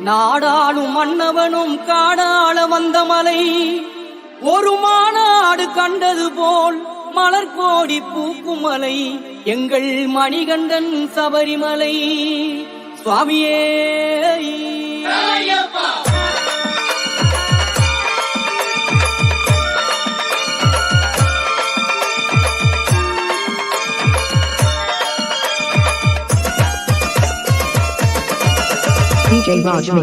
நாடாளும் மன்னவனும் காடாள வந்த மலை. ஒரு மாநாடு கண்டது போல் மலர் கோடி பூக்கும் மலை எங்கள் மணிகண்டன் சபரிமலை. சுவாமியே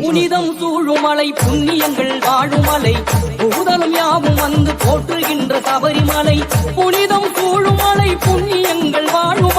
புனிதம் சூழுமலை புண்ணியங்கள் வாழுமலை பூதலம் யாவும் வந்து போற்றுகின்ற சபரிமலை. புனிதம் சூழுமலை புண்ணியங்கள் வாழும்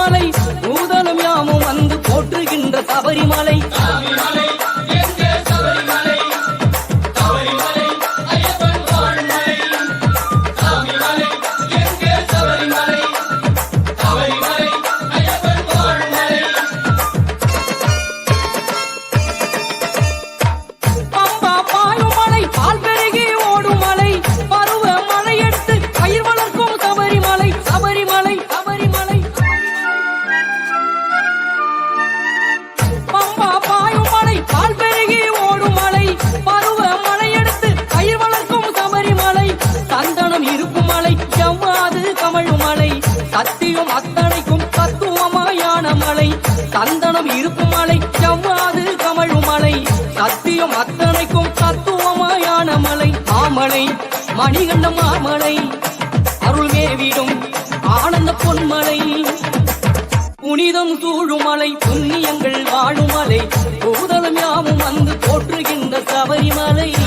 சந்தனம் மலை செவ்வாது கமழும் மலை. சத்தியம் அத்தனைக்கும் தத்துவமாயான மலை. சந்தனம் இருக்கும் மலை செவ்வாது கமழும் மலை. சத்தியம் அத்தனைக்கும் தத்துவமாயான மலை. மாமலை மணிகண்ட மாமலை. அருள் மேவிடும் ஆனந்த பொன்மலை. புனிதம் சூழுமலை புண்ணியங்கள் வாழுமலை பூதலம் யாவும் வந்து போற்றுகின்ற சபரிமலை.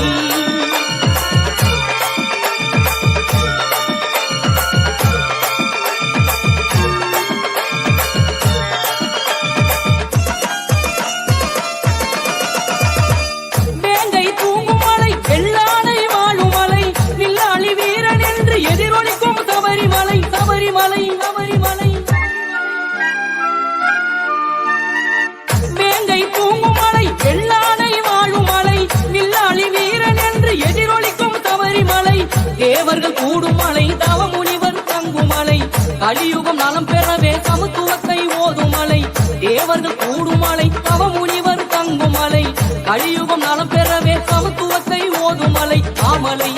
தேவர்கள் கூடும் மலை தவ முனிவர் தங்கும் மலை கலியுகம் நலம் பெறவே சமத்துவத்தை ஓதும் மலை தேவர்கள் கூடும் மலை தவ முனிவர் தங்கும் மலை கலியுகம் நலம் பெறவே சமத்துவத்தை ஓதும் மலை மாமலை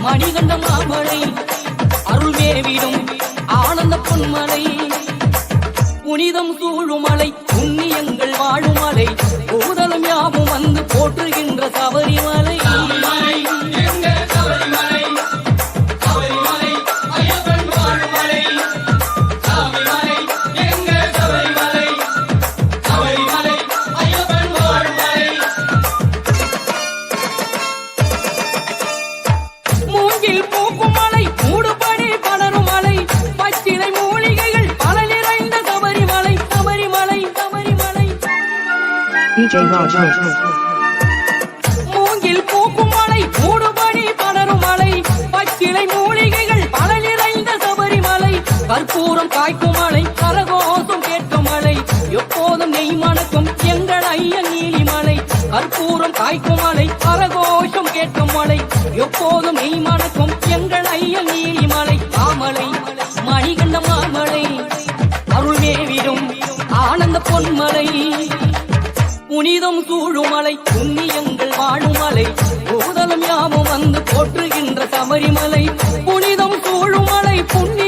மணிகண்ட மாமலை அருள் மேவிடும் ஆனந்த பொன்மலை. புனிதம் சூழுமலை புண்ணியங்கள் DJ Raj Mix. மூங்கில் பூக்கும் மலை மூடுபனி படரும் மலை பச்சிலை மூலிகைகள் பல நிறைந்த சபரிமலை. கற்பூரம் காய்க்கும் மலை கரகோசம் கேட்கும் மலை. எப்போதும் நெய் மணக்கும் எங்கள் ஐயன் நீலிமலை. கற்பூரம் காய்க்கும் மலை கரகோஷம் கேட்கும் மலை. எப்போதும் நெய் மணக்கும் எங்கள் ஐயன் நீலிமலை. மாமலை மணிகண்ட மாமலை அருள் மேவிடும் ஆனந்த பொன்மலை. புனிதம் சூழுமலை புண்ணியங்கள் வாழுமலை பூதலம் யாவும் வந்து போற்றுகின்ற சபரிமலை. புனிதம் சூழுமலை புண்ணியங்கள் வாழுமலை